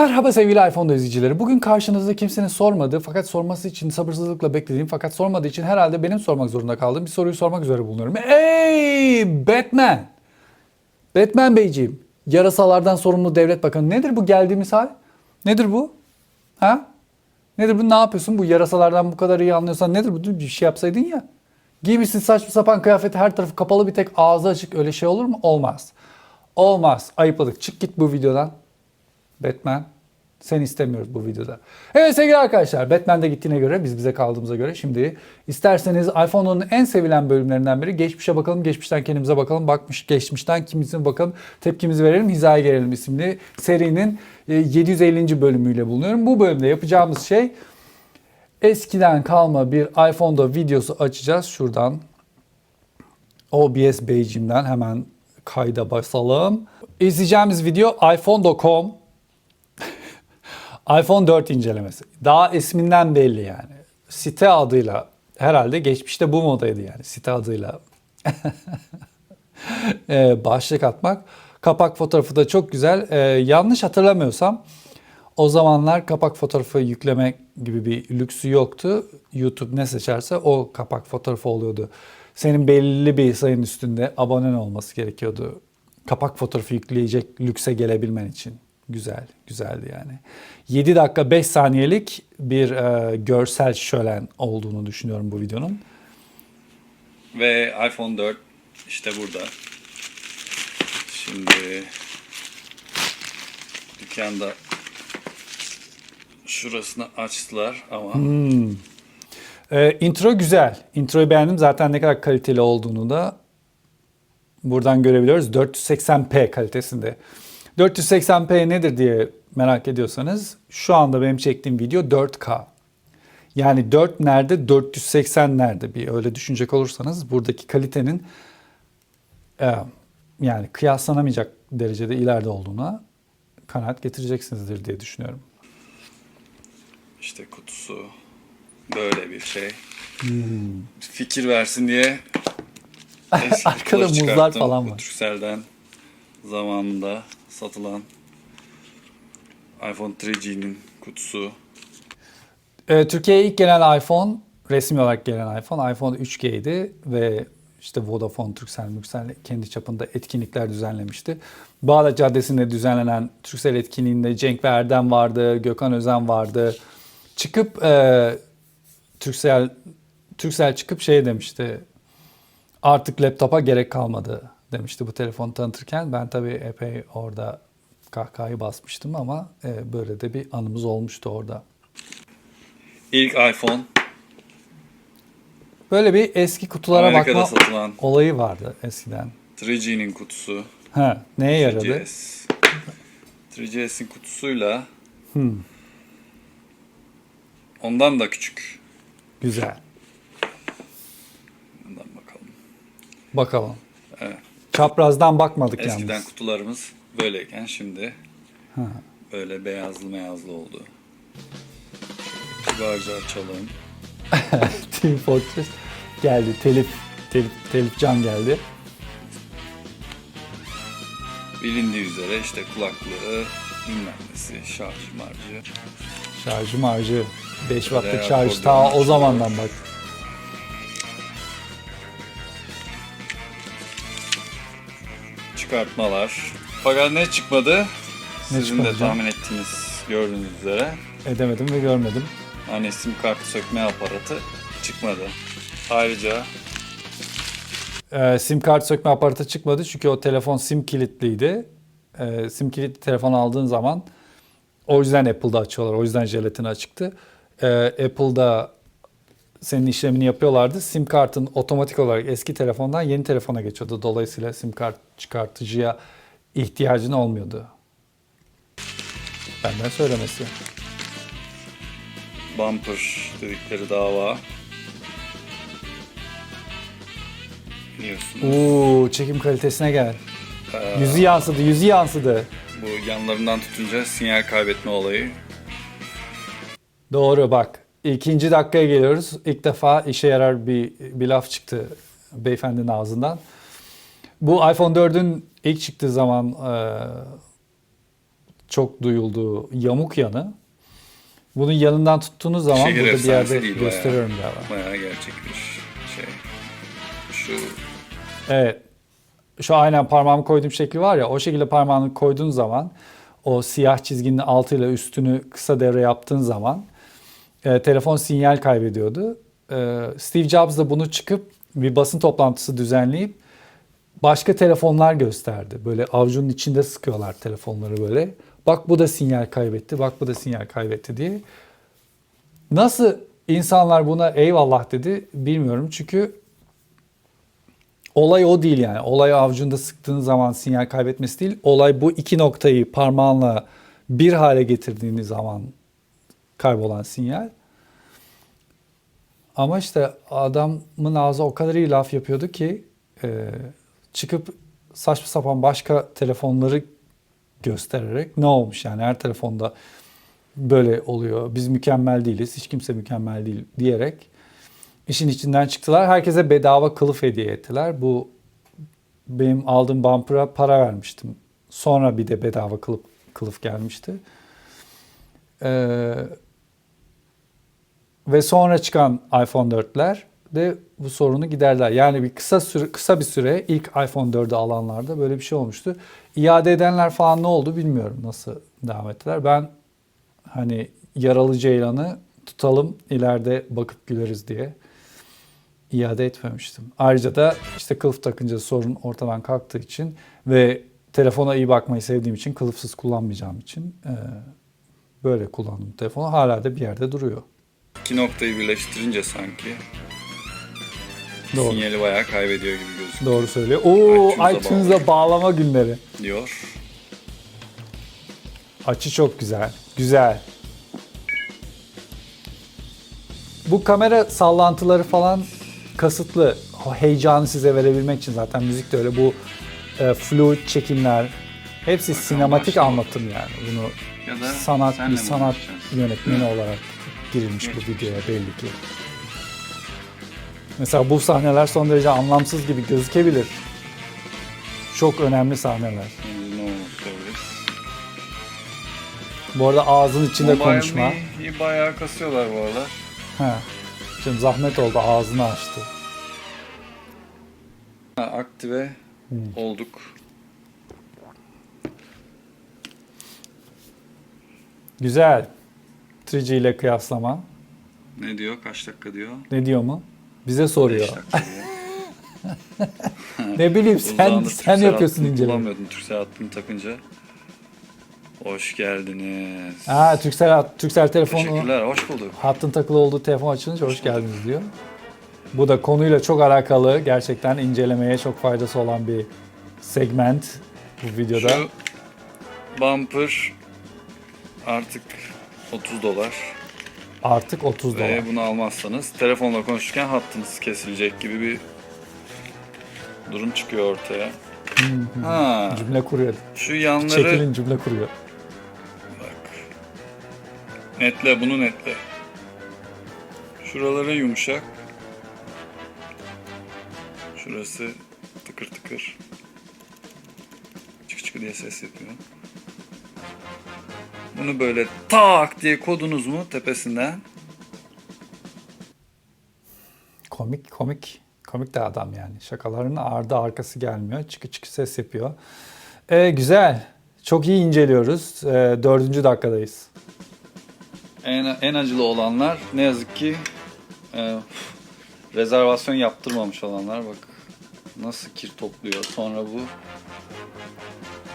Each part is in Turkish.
Merhaba sevgili iPhone izleyicileri. Bugün karşınızda kimsenin sormadığı fakat sorması için sabırsızlıkla beklediğim fakat sormadığı için herhalde benim sormak zorunda kaldığım bir soruyu sormak üzere bulunuyorum. Ey Batman! Batman Beyciğim, yarasalardan sorumlu devlet bakanı nedir bu geldiğimiz hal? Nedir bu? Ha? Nedir bu? Ne yapıyorsun? Bu yarasalardan bu kadar iyi anlıyorsan nedir bu? Bir şey yapsaydın ya. Giymişsin saçma sapan kıyafeti her tarafı kapalı bir tek ağzı açık öyle şey olur mu? Olmaz. Olmaz. Ayıpladık. Çık git bu videodan. Batman. Sen istemiyoruz bu videoda. Evet sevgili arkadaşlar Batman'de gittiğine göre biz bize kaldığımıza göre şimdi isterseniz iPhone'un en sevilen bölümlerinden biri geçmişe bakalım geçmişten kendimize bakalım bakmış geçmişten kimizin bakalım tepkimizi verelim hizaya gelelim isimli serinin e, 750. bölümüyle bulunuyorum. Bu bölümde yapacağımız şey eskiden kalma bir iPhone'da videosu açacağız şuradan OBS Beyciğimden hemen kayda basalım. İzleyeceğimiz video iPhone.com iPhone 4 incelemesi. Daha isminden belli yani. Site adıyla herhalde geçmişte bu modaydı yani site adıyla. Ee, başlık atmak. Kapak fotoğrafı da çok güzel. Ee, yanlış hatırlamıyorsam o zamanlar kapak fotoğrafı yükleme gibi bir lüksü yoktu. YouTube ne seçerse o kapak fotoğrafı oluyordu. Senin belli bir sayının üstünde abonen olması gerekiyordu. Kapak fotoğrafı yükleyecek lükse gelebilmen için. Güzel, güzeldi yani. 7 dakika 5 saniyelik bir e, görsel şölen olduğunu düşünüyorum bu videonun. Ve iPhone 4 işte burada. Şimdi dükkanda şurasını açtılar ama E, intro güzel. Introyu beğendim. Zaten ne kadar kaliteli olduğunu da buradan görebiliyoruz. 480p kalitesinde. 480p nedir diye merak ediyorsanız şu anda benim çektiğim video 4K. Yani 4 nerede 480 nerede bir öyle düşünecek olursanız buradaki kalitenin e, yani kıyaslanamayacak derecede ileride olduğuna kanaat getireceksinizdir diye düşünüyorum. işte kutusu böyle bir şey. Fikir versin diye Arkada muzlar falan var. Turkcell'den zamanında satılan iPhone 3G'nin kutusu. Ee, Türkiye'ye ilk gelen iPhone, resmi olarak gelen iPhone, iPhone 3G'ydi ve işte Vodafone, Turkcell, Mürkcell kendi çapında etkinlikler düzenlemişti. Bağdat Caddesi'nde düzenlenen Turkcell etkinliğinde Cenk ve vardı, Gökhan Özen vardı. Çıkıp e, Turkcell, Turkcell çıkıp şey demişti, artık laptopa gerek kalmadı demişti bu telefonu tanıtırken. Ben tabii epey orada kahkahayı basmıştım ama e, böyle de bir anımız olmuştu orada. İlk iPhone Böyle bir eski kutulara Amerika'da bakma satılan olayı vardı eskiden. 3G'nin kutusu. Ha, neye yaradı? 3GS. 3GS'in kutusuyla Hmm. ondan da küçük. Güzel. Ondan bakalım. Bakalım. Evet. Çaprazdan bakmadık Eskiden yalnız. kutularımız böyleyken şimdi Ha. böyle beyazlı beyazlı oldu. Kibarca açalım. Team Fortress geldi. Telif, telif, telif can geldi. Bilindiği üzere işte kulaklığı, bilmem nesi, şarj marjı. Şarjı marjı. 5 wattlık şarj ta o zamandan bak. Çıkartmalar. Fakat ne çıkmadı? Sizin çıkmadı de canım? tahmin ettiğiniz gördüğünüz üzere. Edemedim ve görmedim. Hani sim kartı sökme aparatı çıkmadı. Ayrıca Ee, sim kart sökme aparatı çıkmadı çünkü o telefon sim kilitliydi. Ee, sim kilitli telefon aldığın zaman o yüzden Apple'da açıyorlar. O yüzden jelatini açıktı. Ee, Apple'da senin işlemini yapıyorlardı. Sim kartın otomatik olarak eski telefondan yeni telefona geçiyordu. Dolayısıyla sim kart çıkartıcıya ihtiyacın olmuyordu. Benden söylemesi. bumper dedikleri dava. Biliyorsunuz. Uuu çekim kalitesine gel. Yüzü yansıdı, yüzü yansıdı. Bu yanlarından tutunca sinyal kaybetme olayı. Doğru bak. İkinci dakikaya geliyoruz. İlk defa işe yarar bir, bir laf çıktı beyefendinin ağzından. Bu iPhone 4'ün ilk çıktığı zaman e, çok duyulduğu yamuk yanı. Bunun yanından tuttuğunuz zaman Şehir burada bir yerde gösteriyorum bayağı. galiba. Bayağı gerçek bir şey. Şu Evet. Şu aynen parmağımı koyduğum şekli var ya o şekilde parmağını koyduğun zaman o siyah çizginin altıyla üstünü kısa devre yaptığın zaman e, telefon sinyal kaybediyordu. E, Steve Jobs da bunu çıkıp bir basın toplantısı düzenleyip başka telefonlar gösterdi. Böyle avucunun içinde sıkıyorlar telefonları böyle. Bak bu da sinyal kaybetti, bak bu da sinyal kaybetti diye. Nasıl insanlar buna eyvallah dedi bilmiyorum. Çünkü olay o değil yani. Olay avucunda sıktığın zaman sinyal kaybetmesi değil. Olay bu iki noktayı parmağınla bir hale getirdiğiniz zaman kaybolan sinyal. Ama işte adamın ağzı o kadar iyi laf yapıyordu ki e, çıkıp saçma sapan başka telefonları göstererek ne olmuş yani her telefonda böyle oluyor. Biz mükemmel değiliz. Hiç kimse mükemmel değil diyerek işin içinden çıktılar. Herkese bedava kılıf hediye ettiler. Bu benim aldığım bumper'a para vermiştim. Sonra bir de bedava kılıf, kılıf gelmişti. Ee, ve sonra çıkan iPhone 4'ler de bu sorunu giderler. Yani bir kısa süre, kısa bir süre ilk iPhone 4'ü alanlarda böyle bir şey olmuştu. İade edenler falan ne oldu bilmiyorum nasıl devam ettiler. Ben hani yaralı ceylanı tutalım ileride bakıp güleriz diye iade etmemiştim. Ayrıca da işte kılıf takınca sorun ortadan kalktığı için ve telefona iyi bakmayı sevdiğim için kılıfsız kullanmayacağım için böyle kullandım telefonu. Hala da bir yerde duruyor. İki noktayı birleştirince sanki Doğru. sinyali bayağı kaybediyor gibi gözüküyor Doğru söylüyor. Oo iTunes'a iTunes'a bağlama günleri. diyor. Açı çok güzel. Güzel. Bu kamera sallantıları falan kasıtlı. O heyecanı size verebilmek için zaten müzik de öyle. Bu e, fluid çekimler hepsi sinematik anlatım yani. Bunu Ya da sanat senle bir mi sanat uğraşacağız? yönetmeni olarak girilmiş bu videoya belli ki. Mesela bu sahneler son derece anlamsız gibi gözükebilir. Çok önemli sahneler. Bu arada ağzın içinde Mobile konuşma. Me'yi bayağı kasıyorlar bu aralar. He. Şimdi zahmet oldu ağzını açtı. Ha, aktive Hmm. olduk. Güzel. 3G ile kıyaslama. Ne diyor? Kaç dakika diyor? Ne diyor mu? Bize soruyor. 5 dakika diyor. Ne bileyim sen sen yapıyorsun inceleme. Kullanmıyordum Türksel hattını takınca. Hoş geldiniz. Ha Türksel Türksel telefonu Teşekkürler, hoş bulduk. hattın takılı olduğu telefon açılınca hoş geldiniz diyor. Bu da konuyla çok alakalı gerçekten incelemeye çok faydası olan bir segment bu videoda. Şu bumper artık 30 dolar. Artık 30 dolar. Ve bunu almazsanız telefonla konuşurken hattınız kesilecek gibi bir durum çıkıyor ortaya. Ha, Cümle kuruyor. şu yanları Çekilin cümle kuruyor. bak. Netle bunu netle. Şuraları yumuşak. Şurası tıkır tıkır. Çık çık diye ses yapıyor. Bunu böyle tak diye kodunuz mu tepesinden Komik komik. Komik de adam yani. Şakaların ardı arkası gelmiyor. Çıkı çıkı ses yapıyor. Ee, güzel. Çok iyi inceliyoruz. Ee, dördüncü dakikadayız. En, en acılı olanlar ne yazık ki e, rezervasyon yaptırmamış olanlar bak nasıl kir topluyor sonra bu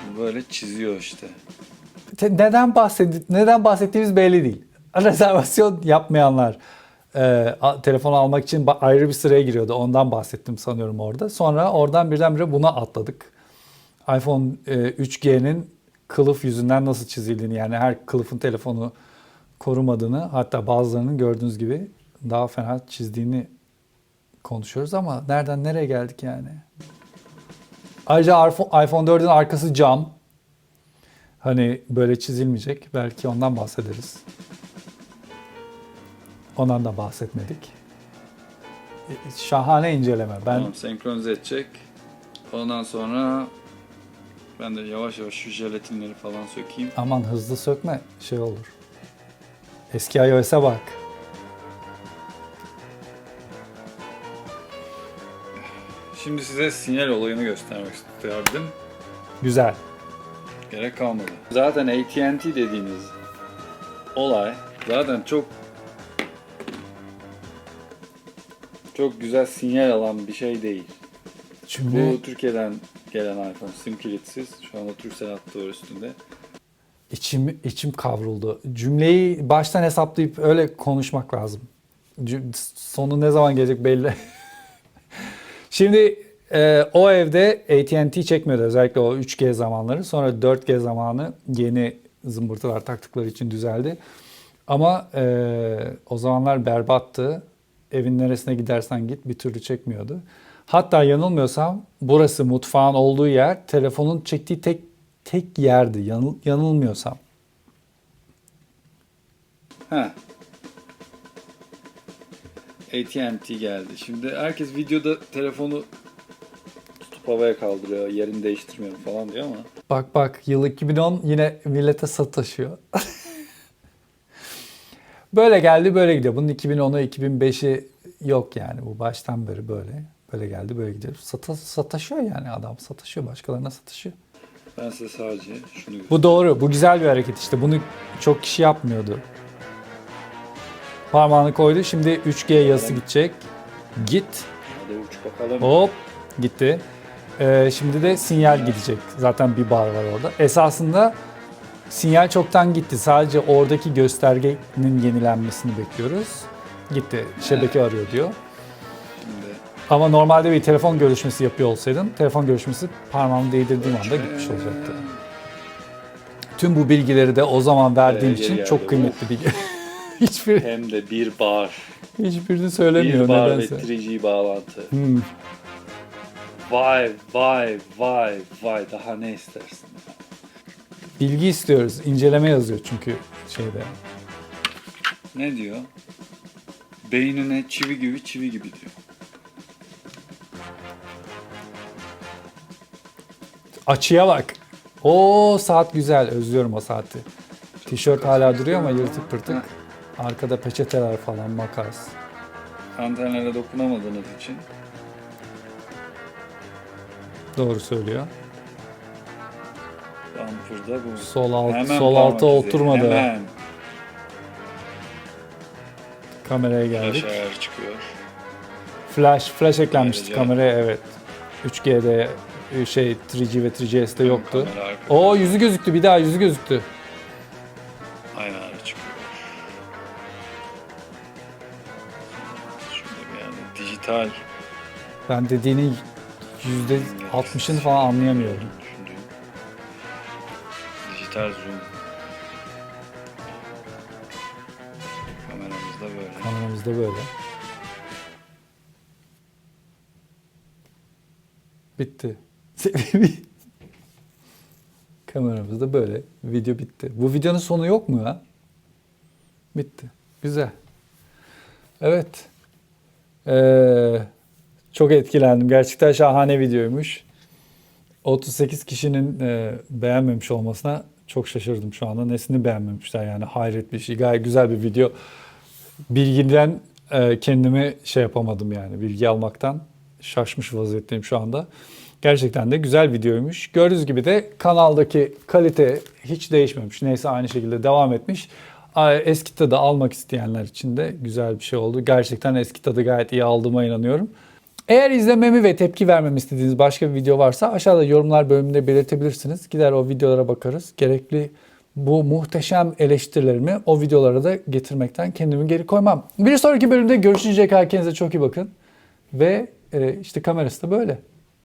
bu böyle çiziyor işte. Neden bahsetti neden bahsettiğimiz belli değil. Rezervasyon yapmayanlar e, a- telefon almak için ayrı bir sıraya giriyordu. Ondan bahsettim sanıyorum orada. Sonra oradan birdenbire buna atladık. iPhone e, 3G'nin kılıf yüzünden nasıl çizildiğini yani her kılıfın telefonu korumadığını hatta bazılarının gördüğünüz gibi daha fena çizdiğini konuşuyoruz ama nereden nereye geldik yani? Ayrıca iPhone 4'ün arkası cam. Hani böyle çizilmeyecek. Belki ondan bahsederiz. Ondan da bahsetmedik. E, Şahane inceleme. Ben Tamam senkronize edecek. Ondan sonra Ben de yavaş yavaş şu jelatinleri falan sökeyim. Aman hızlı sökme şey olur. Eski iOS'e bak. Şimdi size sinyal olayını göstermek isterdim. Güzel. Gerek kalmadı. Zaten AT&T dediğiniz olay zaten çok çok güzel sinyal alan bir şey değil. Şimdi Bu Türkiye'den gelen iPhone sim kilitsiz. Şu anda Turkcell hattı var üstünde. içim içim kavruldu. Cümleyi baştan hesaplayıp öyle konuşmak lazım. Sonu ne zaman gelecek belli. Şimdi e, o evde AT&T çekmiyordu özellikle o 3G zamanları. Sonra 4G zamanı yeni zımbırtılar taktıkları için düzeldi. Ama e, o zamanlar berbattı. Evin neresine gidersen git bir türlü çekmiyordu. Hatta yanılmıyorsam burası mutfağın olduğu yer telefonun çektiği tek tek yerdi yanıl, yanılmıyorsam. Ha. AT&T geldi. Şimdi herkes videoda telefonu tutup havaya kaldırıyor, yerini değiştirmiyor falan diyor ama Bak bak yıl 2010 yine millete sataşıyor. böyle geldi böyle gidiyor. Bunun 2010'u 2005'i yok yani. Bu baştan beri böyle. Böyle geldi böyle gidiyor. Sata, sataşıyor yani adam sataşıyor. Başkalarına sataşıyor. ben size sadece şunu. Bu doğru. Bu güzel bir hareket işte. Bunu çok kişi yapmıyordu. Parmağını koydu. Şimdi 3G yazısı gidecek. Git. Hadi uç bakalım. Hop gitti. Ee, şimdi de sinyal gidecek. Zaten bir bar var orada. Esasında sinyal çoktan gitti. Sadece oradaki göstergenin yenilenmesini bekliyoruz. Gitti. Şebeke arıyor diyor. Şimdi Ama normalde bir telefon görüşmesi yapıyor olsaydın telefon görüşmesi parmağımı değdirdiğim anda gitmiş olacaktı. Tüm bu bilgileri de o zaman verdiğim Ee, için geri çok geldi. kıymetli bilgi. Hiçbir, Hem de bir bar. hiçbirini söylemiyor bir bar ve nedense. 3G bağlantı. Hmm. Vay vay vay vay daha ne istersin? Bilgi istiyoruz. İnceleme yazıyor çünkü şeyde. Ne diyor? Beynine çivi gibi çivi gibi diyor. Açıya bak. O saat güzel. Özlüyorum o saati. Tişört hala duruyor ama yırtık pırtık. Arkada peçeteler falan, makas. Antenlere dokunamadığınız için Doğru söylüyor. bumper'da bu. Sol alt, Hemen sol parmak alta izi, oturmadı. Hemen Kameraya geldik. flash ayarı çıkıyor. Flash, flash eklenmişti Ayrıca- kameraya evet. 3G'de e, şey 3G ve 3GS'de yoktu. Kamera O yüzü gözüktü. Bir daha yüzü gözüktü. Aynı ayarı çıkıyor. Bir yerde dijital Ben dediğinin yüzde 60'ını falan anlayamıyorum. Düşündüğüm. Dijital zoom. Kameramız da böyle. Kameramızda böyle. Bitti. Kameramızda böyle. Video bitti. Bu videonun sonu yok mu ya? Bitti. Güzel. Evet. Ee, çok etkilendim. Gerçekten şahane videoymuş. 38 kişinin e, beğenmemiş olmasına çok şaşırdım şu anda. Nesini beğenmemişler yani hayret bir şey. Gayet güzel bir video bilgiden e, kendimi şey yapamadım yani bilgi almaktan şaşmış vaziyetteyim şu anda. Gerçekten de güzel videoymuş. Gördüğünüz gibi de kanaldaki kalite hiç değişmemiş. Neyse aynı şekilde devam etmiş. Eski tadı almak isteyenler için de güzel bir şey oldu. Gerçekten eski tadı gayet iyi aldığıma inanıyorum. Eğer izlememi ve tepki vermemi istediğiniz başka bir video varsa aşağıda yorumlar bölümünde belirtebilirsiniz. Gider o videolara bakarız. Gerekli bu muhteşem eleştirilerimi o videolara da getirmekten kendimi geri koymam. Bir sonraki bölümde görüşünceye kadar kendinize çok iyi bakın. Ve e, işte kamerası da böyle.